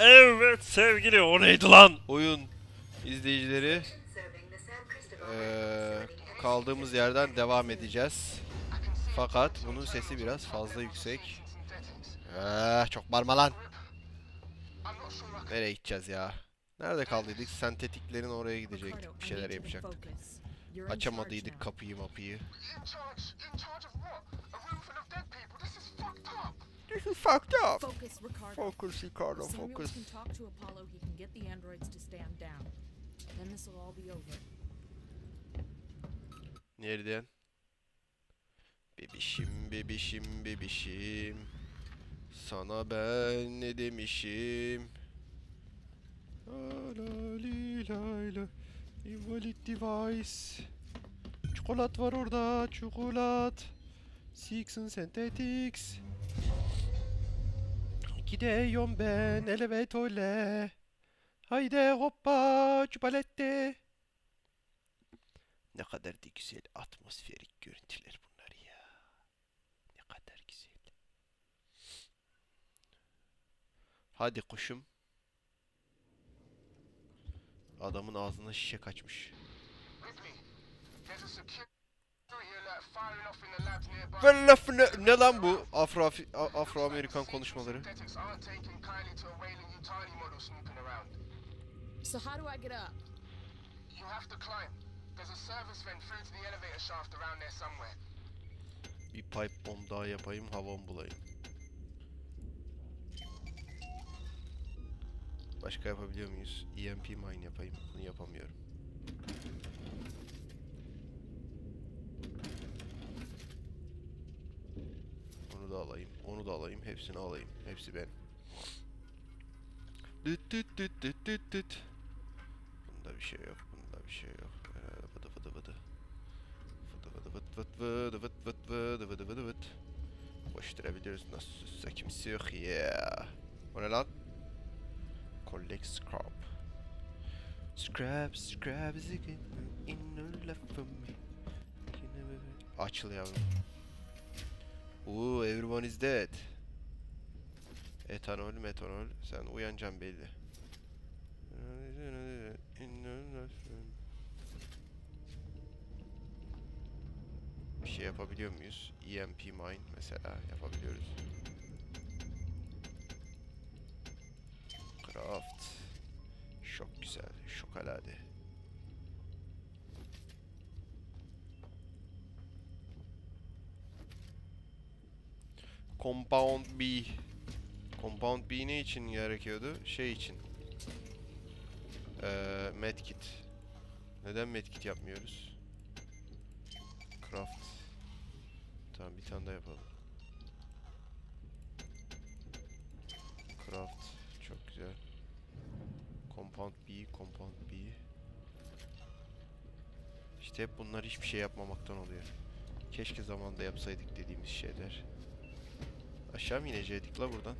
Evet sevgili o neydi lan? Oyun izleyicileri eee, kaldığımız yerden devam edeceğiz. Fakat bunun sesi biraz fazla yüksek. Eh, çok bağırma lan. Nereye gideceğiz ya? Nerede kaldıydık? Sentetiklerin oraya gidecektik. Bir şeyler yapacaktık. Açamadıydık kapıyı mapıyı. This is fucked up. Focus, Ricardo. Focus Ricardo If Samuels focus. can talk to Apollo, he can get the androids to stand down. Then this will all be over. Nereden? Bebişim, bebişim, bebişim. Sana ben ne demişim? La la li lay la. Invalid device. Çikolat var orada, çikolat. Six and Synthetics. Gidiyorum ben elevatörle. Haydi hoppa çupalette. Ne kadar da güzel atmosferik görüntüler bunlar ya. Ne kadar güzel. Hadi kuşum. Adamın ağzına şişe kaçmış. Ver lafını ne lan bu Afro A- Afro Amerikan konuşmaları? So how do I get up? You have to climb. There's a service vent through to the elevator shaft around there somewhere. Bir pipe bomb daha yapayım havam bulayım. Başka yapabiliyor muyuz? EMP mine yapayım. Bunu yapamıyorum. Onu da alayım. Onu da alayım. Hepsini alayım. Hepsi benim. Düt düt düt düt düt düt. Bunda bir şey yok. Bunda bir şey yok. Ee, Vıdı vıdı vıdı. Vıdı vıdı vıt vıt vıdı vıt vıt vıdı vıdı vıdı vıt. Koşturabiliyoruz nasılsa kimse yok ya. O ne lan? Collect scrap. Scrap, scrap is again in the left for me. Açıl yavrum. Oo, everyone is dead. Etanol, metanol. Sen uyanacaksın belli. Bir şey yapabiliyor muyuz? EMP mine mesela yapabiliyoruz. Craft. Çok güzel. Şokolade. Compound B. Compound B ne için gerekiyordu? Şey için. Ee, medkit. Neden medkit yapmıyoruz? Craft. Tamam bir tane daha yapalım. Craft. Çok güzel. Compound B, Compound B. İşte hep bunlar hiçbir şey yapmamaktan oluyor. Keşke zamanda yapsaydık dediğimiz şeyler. Aşağı mı inecektik la buradan?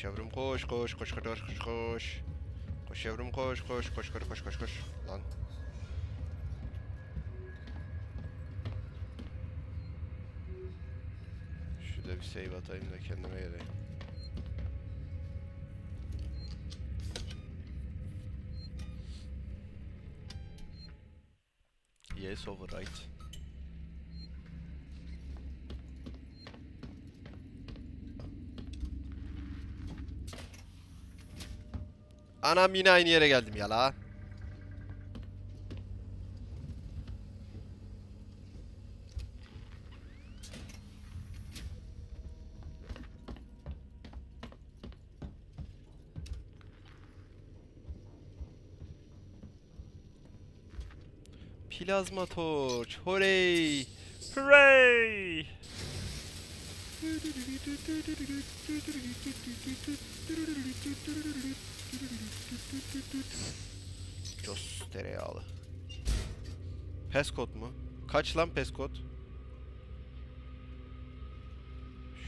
Koş koş koş koş koş koş koş koş. Koş koş koş koş koş koş koş. Lan. Şurada bir save atayım da kendime geleyim. Yes override. Anam yine aynı yere geldim ya la. Plazma torch. Hooray! Hooray! Cos tereyağlı. Peskot mu? Kaç lan peskot?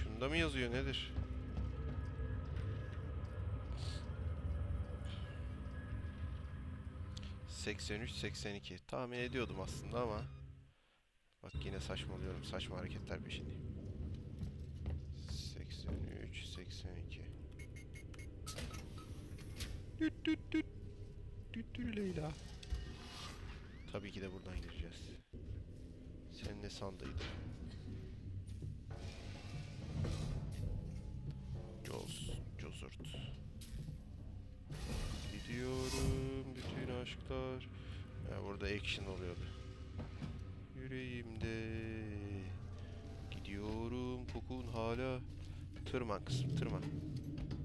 Şunda mı yazıyor nedir? ...83, 82. Tahmin ediyordum aslında ama... Bak yine saçmalıyorum. Saçma hareketler peşindeyim. 83, 82. Düt düt düt. Düt düt Leyla. Tabii ki de buradan gireceğiz. Sen ne sandıydın? Joz, Jozurt. Gidiyorum bütün aşklar. Ya burada action oluyordu. Yüreğimde gidiyorum kokun hala. Tırman kızım tırman.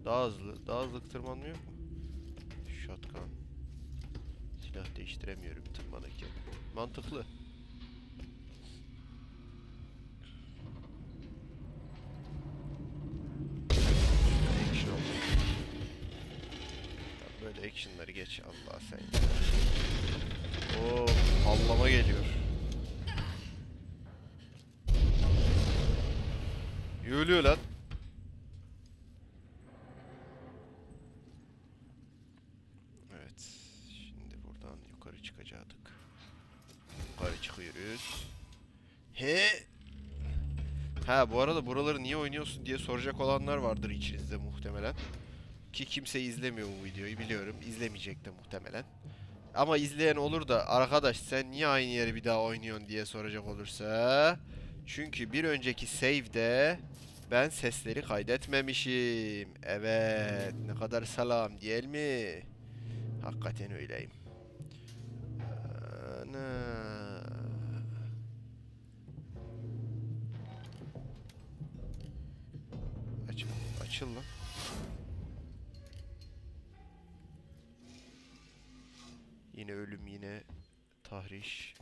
Daha hızlı, daha hızlı tırmanmıyor mu? Silah değiştiremiyorum tırmanırken. Mantıklı. Böyle actionları geç Allah sen. Oo, pallama geliyor. Yürülüyor lan. Evet. Şimdi buradan yukarı çıkacaktık. Yukarı çıkıyoruz. He. Ha bu arada buraları niye oynuyorsun diye soracak olanlar vardır içinizde muhtemelen. Ki kimse izlemiyor bu videoyu biliyorum. İzlemeyecek de muhtemelen. Ama izleyen olur da arkadaş sen niye aynı yeri bir daha oynuyorsun diye soracak olursa. Çünkü bir önceki save'de ben sesleri kaydetmemişim. Evet ne kadar salam değil mi? Hakikaten öyleyim. Açıl, açıl lan. Yine ölüm yine tahriş.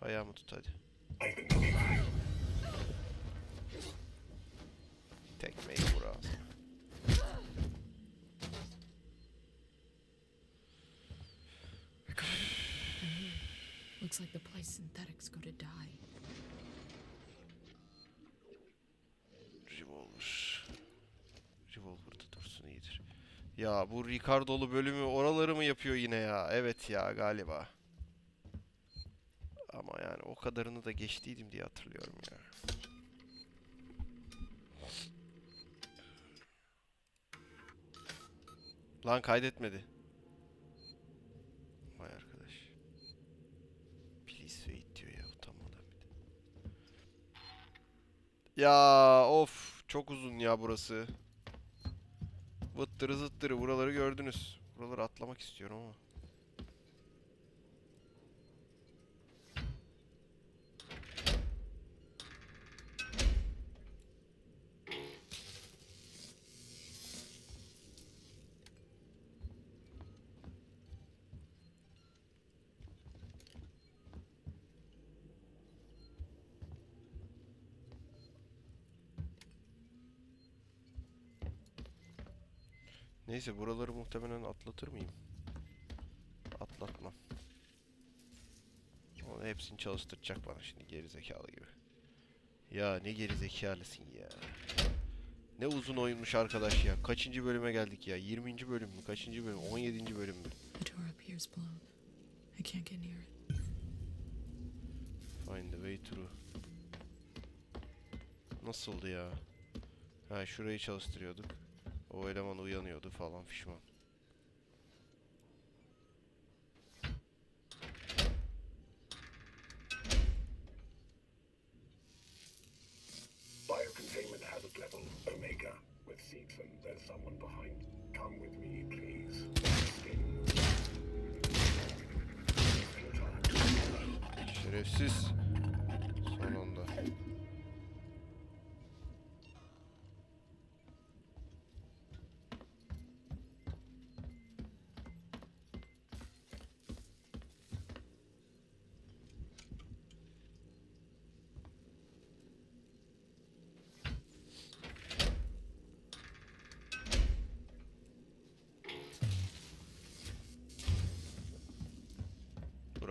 Ayağımı tut hadi. Ya bu Ricardo'lu bölümü oraları mı yapıyor yine ya? Evet ya galiba. Ama yani o kadarını da geçtiydim diye hatırlıyorum ya. Lan kaydetmedi. Vay arkadaş. Please wait diyor ya utanmadan bir de. Ya of çok uzun ya burası. Vıttırı zıttırı buraları gördünüz. Buraları atlamak istiyorum ama. Neyse buraları muhtemelen atlatır mıyım? Atlatmam. Onu hepsini çalıştıracak bana şimdi gerizekalı gibi. Ya ne gerizekalısın ya. Ne uzun oyunmuş arkadaş ya. Kaçıncı bölüme geldik ya? 20. bölüm mü? Kaçıncı bölüm? 17. bölüm mü? Find the way through. Nasıldı ya? Ha şurayı çalıştırıyorduk. O eleman uyanıyordu falan fişman.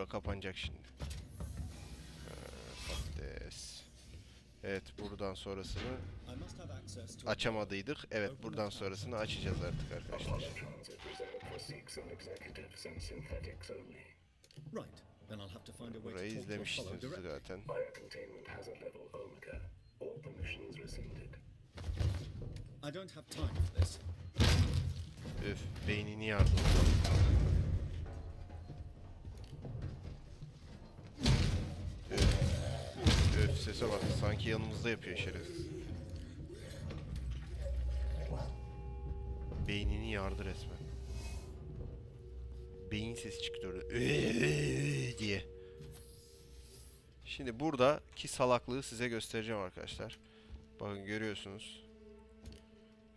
Kapanacak şimdi. Ee, patates. Evet buradan sonrasını açamadıydık. Evet buradan sonrasını açacağız artık arkadaşlar. Apollo transit reserved for Sikhs and Sese bak sanki yanımızda yapıyor şerefsiz. Beynini yardı resmen. Beyin sesi çıktı orada. Diye. Şimdi buradaki salaklığı size göstereceğim arkadaşlar. Bakın görüyorsunuz.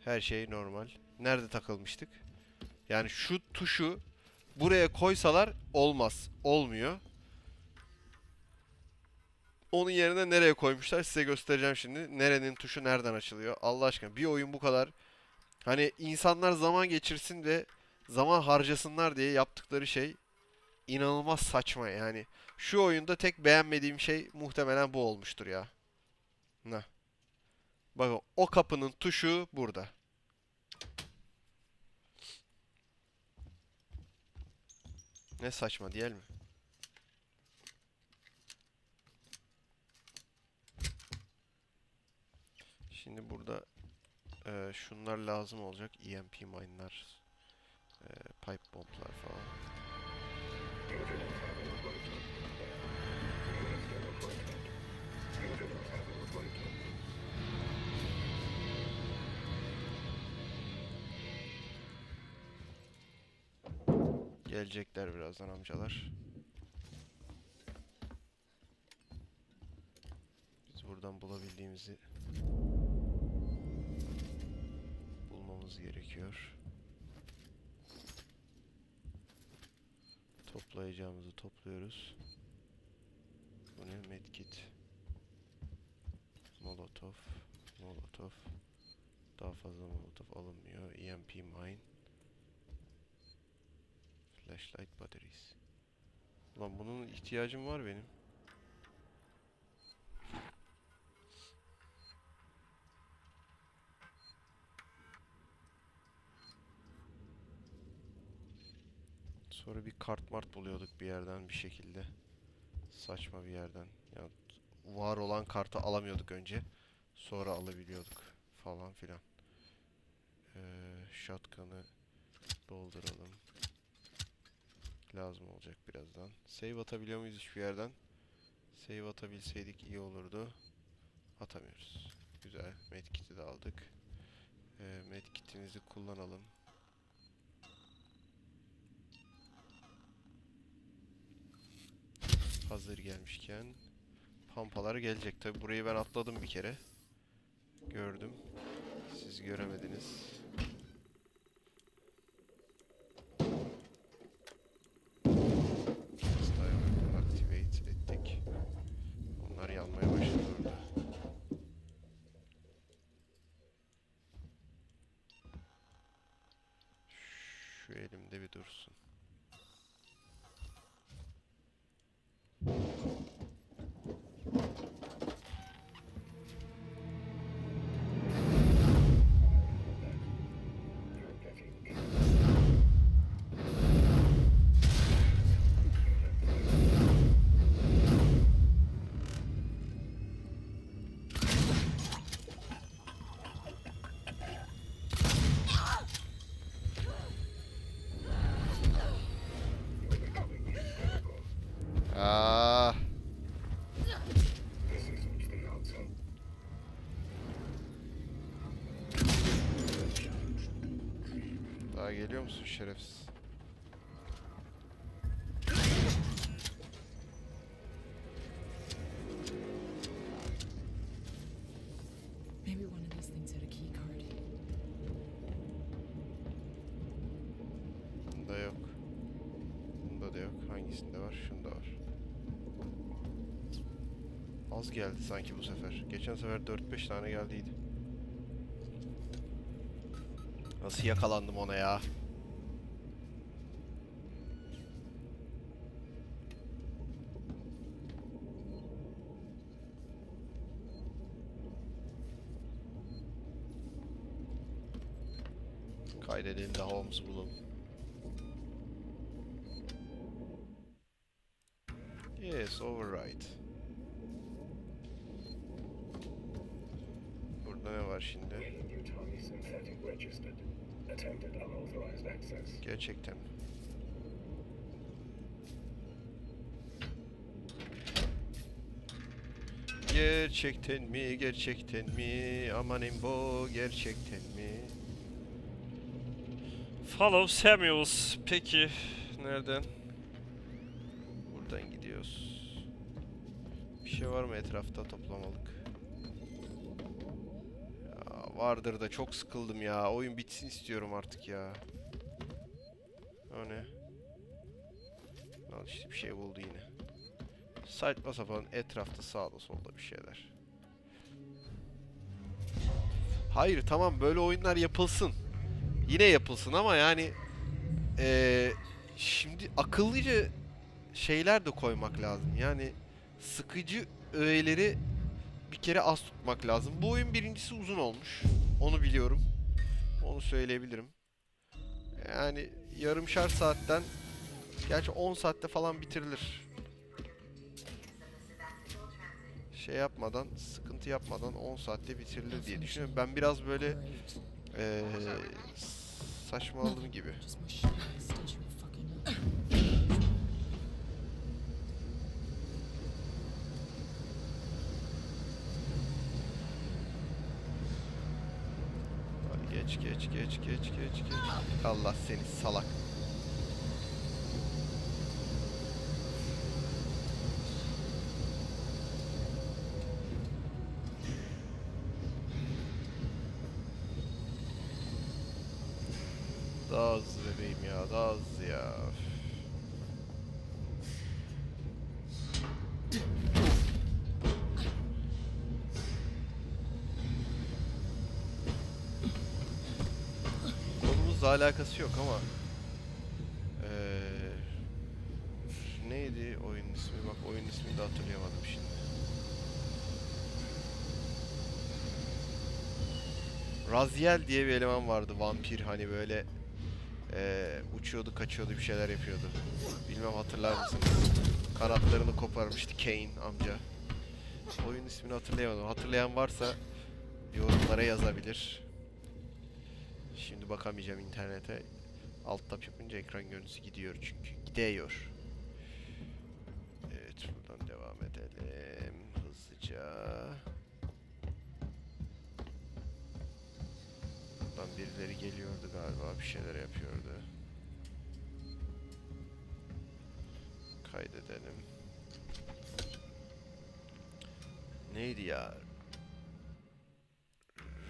Her şey normal. Nerede takılmıştık? Yani şu tuşu buraya koysalar olmaz. Olmuyor. Onun yerine nereye koymuşlar size göstereceğim şimdi. Nerenin tuşu nereden açılıyor? Allah aşkına bir oyun bu kadar. Hani insanlar zaman geçirsin ve zaman harcasınlar diye yaptıkları şey inanılmaz saçma yani. Şu oyunda tek beğenmediğim şey muhtemelen bu olmuştur ya. Ne? Bakın o kapının tuşu burada. Ne saçma değil mi? Şimdi burada e, şunlar lazım olacak. EMP mine'lar, e, pipe bomblar falan. Gelecekler birazdan amcalar. Gerekiyor. Toplayacağımızı topluyoruz. Bu ne? Medkit. Molotov. Molotov. Daha fazla molotov alınmıyor. EMP mine. Flashlight batteries. Ulan bunun ihtiyacım var benim. Sonra bir kart mart buluyorduk bir yerden bir şekilde. Saçma bir yerden. Ya var olan kartı alamıyorduk önce. Sonra alabiliyorduk falan filan. Ee, shotgun'ı dolduralım. Lazım olacak birazdan. Save atabiliyor muyuz hiçbir yerden? Save atabilseydik iyi olurdu. Atamıyoruz. Güzel. Medkit'i de aldık. Ee, medkitimizi kullanalım. Hazır gelmişken pampalar gelecek. Tabi burayı ben atladım bir kere. Gördüm. Siz göremediniz. Activate ettik. Onlar yanmaya başladı orada. Şu elimde bir dursun. Key card. Bunda yok. Bunda da yok. Hangisinde var? Şunda var. Az geldi sanki bu sefer. Geçen sefer 4-5 tane geldiydi. Nasıl yakalandım ona ya? Gerçekten. Gerçekten mi? Gerçekten mi? Aman imbo gerçekten mi? Follow Samuels. Peki nereden? Buradan gidiyoruz. Bir şey var mı etrafta toplamalık? Vardır da çok sıkıldım ya. Oyun bitsin istiyorum artık ya. O ne? Al işte bir şey buldu yine. Saçma sapan etrafta sağda solda bir şeyler. Hayır tamam böyle oyunlar yapılsın. Yine yapılsın ama yani eee, şimdi akıllıca şeyler de koymak lazım. Yani sıkıcı öğeleri bir kere az tutmak lazım. Bu oyun birincisi uzun olmuş. Onu biliyorum. Onu söyleyebilirim. Yani yarımşar saatten gerçi 10 saatte falan bitirilir. Şey yapmadan, sıkıntı yapmadan 10 saatte bitirilir diye düşünüyorum. Ben biraz böyle eee saçmaladım gibi. Geç geç geç geç geç. Allah seni salak. Alakası yok ama eee neydi oyunun ismi? Bak oyun ismini de hatırlayamadım şimdi. Raziel diye bir eleman vardı vampir hani böyle eee, uçuyordu kaçıyordu bir şeyler yapıyordu. Bilmem hatırlar mısınız? Kanatlarını koparmıştı Kane amca. Oyun ismini hatırlayamadım. Hatırlayan varsa yorumlara yazabilir. Şimdi bakamayacağım internete. Alt tab yapınca ekran görüntüsü gidiyor çünkü. Gidiyor. Evet buradan devam edelim. Hızlıca. Buradan birileri geliyordu galiba. Bir şeyler yapıyordu. Kaydedelim. Neydi ya?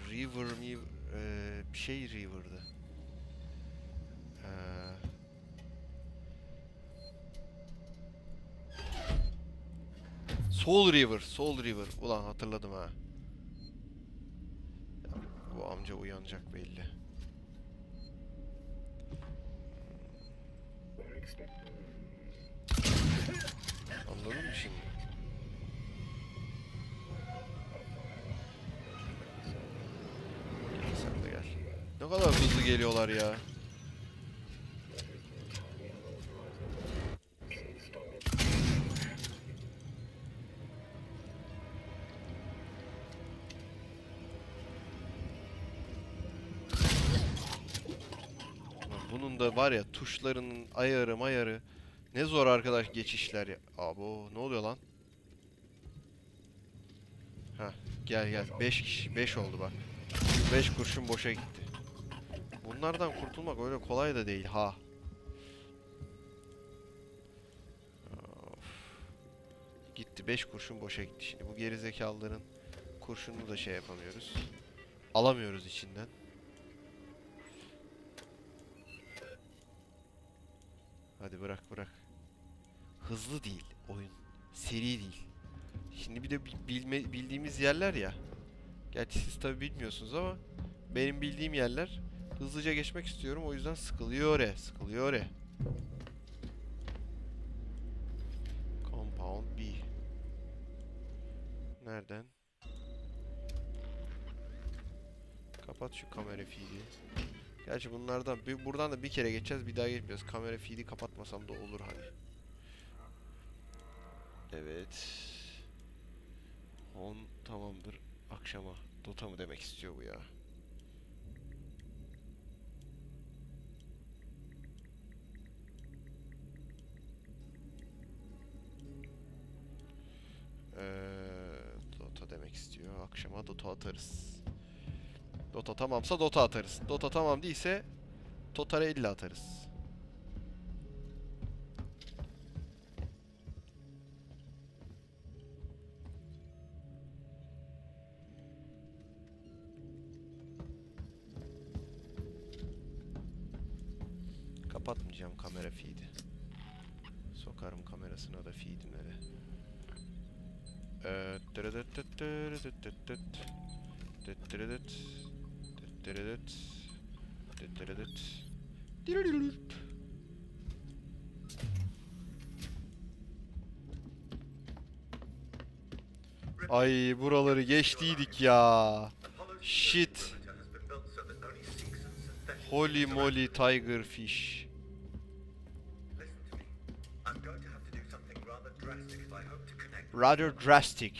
River mi eee, bir şey River'dı. Eee, Soul River, Soul River. Ulan hatırladım ha. Ya, bu amca uyanacak belli. Anladın mı şimdi? Ne kadar hızlı geliyorlar ya. Bunun da var ya tuşlarının ayarı mayarı ne zor arkadaş geçişler ya. Abo ne oluyor lan? Ha gel gel 5 kişi 5 oldu bak. 5 kurşun boşa gitti. Bunlardan kurtulmak öyle kolay da değil ha. Of. Gitti 5 kurşun boşa gitti şimdi. Bu gerizekalıların kurşununu da şey yapamıyoruz. Alamıyoruz içinden. Hadi bırak bırak. Hızlı değil oyun. Seri değil. Şimdi bir de bi- bilme, bildiğimiz yerler ya. Gerçi siz tabi bilmiyorsunuz ama benim bildiğim yerler hızlıca geçmek istiyorum o yüzden sıkılıyor e, sıkılıyor e. Compound B. Nereden? Kapat şu kamera feed'i. Gerçi bunlardan bir, buradan da bir kere geçeceğiz bir daha geçmeyeceğiz. Kamera feed'i kapatmasam da olur hani. Evet. 10 tamamdır. Akşama. Dota mı demek istiyor bu ya? Akşama Dota atarız. Dota tamamsa Dota atarız. Dota tamam değilse Totara 50 atarız. Kapatmayacağım kamera feed'i. Sokarım kamerasına da feed'imleri. Ay buraları geçtiydik ya. Shit. Holy moly tiger fish. Rather drastic.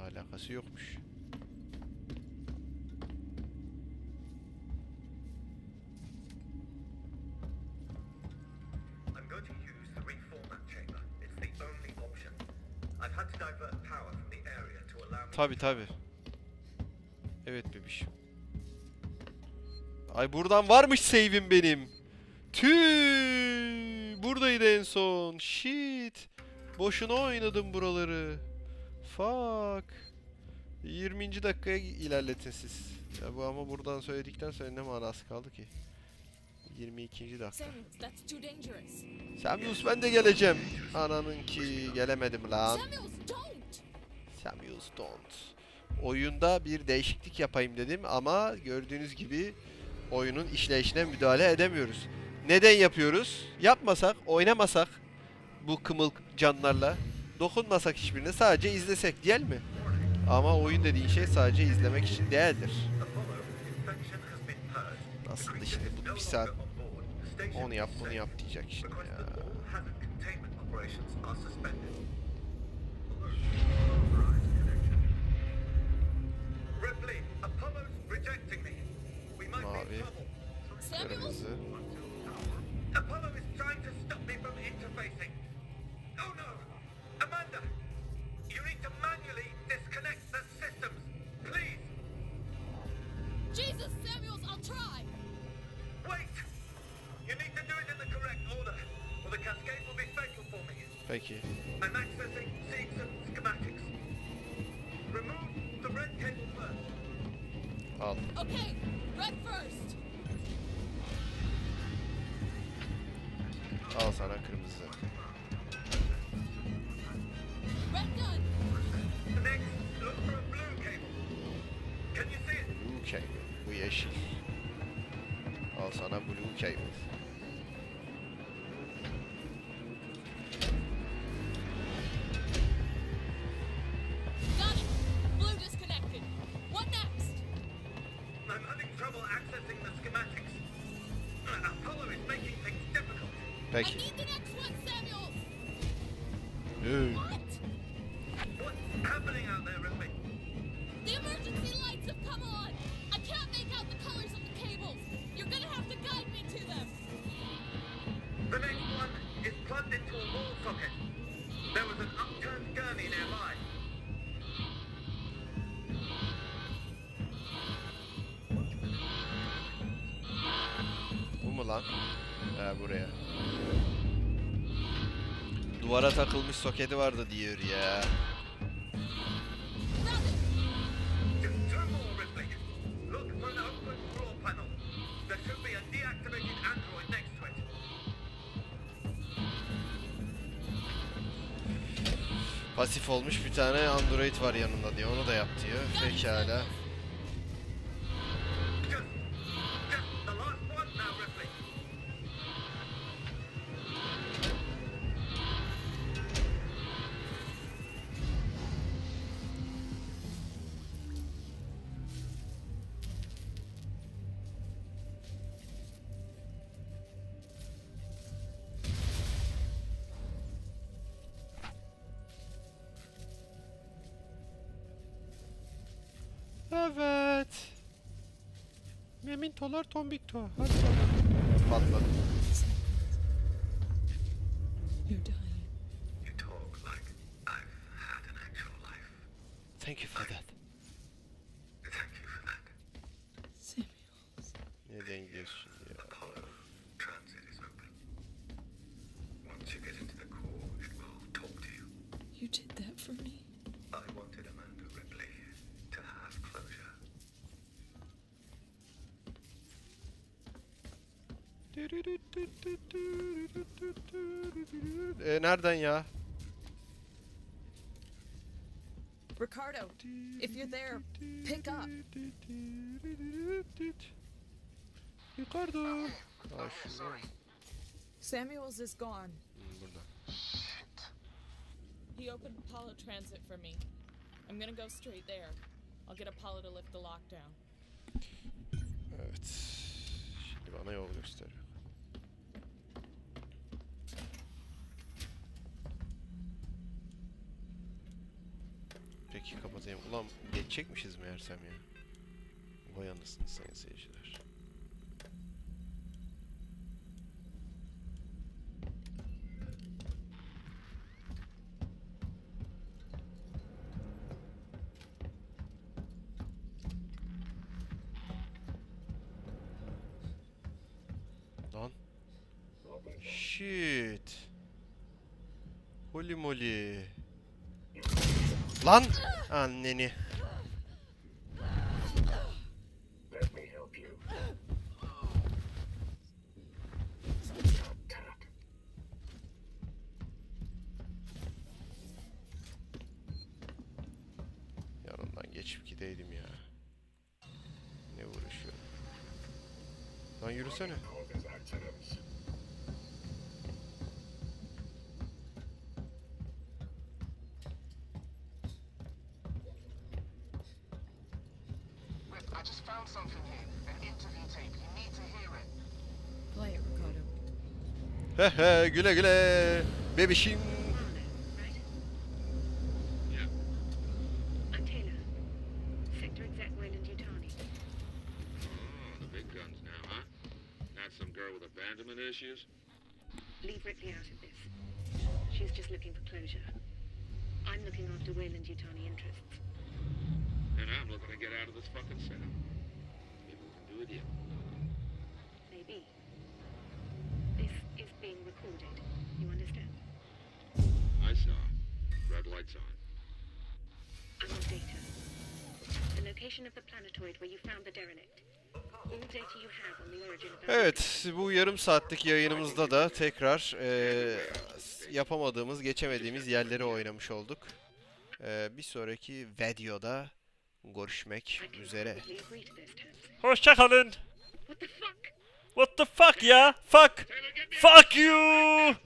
Alakası yokmuş. Tabi tabi. Evet bebişim. Ay buradan varmış save'im benim. Tüh, buradaydı en son. Shit. Boşuna oynadım buraları. Fuck. 20. dakikaya ilerletin siz. Ya bu ama buradan söyledikten sonra ne manası kaldı ki? 22. dakika. Samuels, ben de geleceğim. Ananın ki gelemedim lan. Samuels! Samuels don't. Oyunda bir değişiklik yapayım dedim ama gördüğünüz gibi oyunun işleyişine müdahale edemiyoruz. Neden yapıyoruz? Yapmasak, oynamasak bu kımıl canlarla, dokunmasak hiçbirine sadece izlesek değil mi? Ama oyun dediğin şey sadece izlemek için değildir. Aslında şimdi bu bir saat onu yap bunu yap diyecek şimdi ya. Mavi. in trouble. Samuels? Kırmızı. Al. Okay, red first! Al sana kırmızı. Red done! Next, look for a blue cable. Can you see it? Blue cable. Bu yeşil. Al sana blue cable. Bu mu lan? He buraya. Duvara takılmış soketi vardı diyor ya. Olmuş bir tane android var yanında diyor. Onu da yap diyor. Pekala. Evet. Memintolar tombikto. Hadi bakalım. Patladı. If you're there, pick up. Ricardo. Aa, Oh, şurada. sorry. Samuels is gone. Hmm, burada. Shit. He opened Apollo Transit for me. I'm gonna go straight there. I'll get Apollo to lift the lockdown. Evet. Şimdi bana yol gösteriyor. Peki kapatayım. Ulan geçecekmişiz meğersem ya. Vay anasını sayın seyirciler. Lan. Shit. Holy moly. Lan! Anneni. Yanından geçip gideydim ya. Ne uğraşıyorum. Lan yürüsene. Girl with abandonment issues? Leave Ripley out of this. She's just looking for closure. I'm looking after Wayland Utani interests. And I'm looking to get out of this fucking setup. Maybe we can do with you. Maybe. İs being recorded. You understand? I saw. Red lights on. I'm on data. The location of the planetoid where you found the derelict. Evet bu yarım saatlik yayınımızda da tekrar eee, yapamadığımız, geçemediğimiz yerleri oynamış olduk. Eee, bir sonraki videoda görüşmek üzere. Hoşçakalın. What the fuck, yeah? Fuck! Fuck you!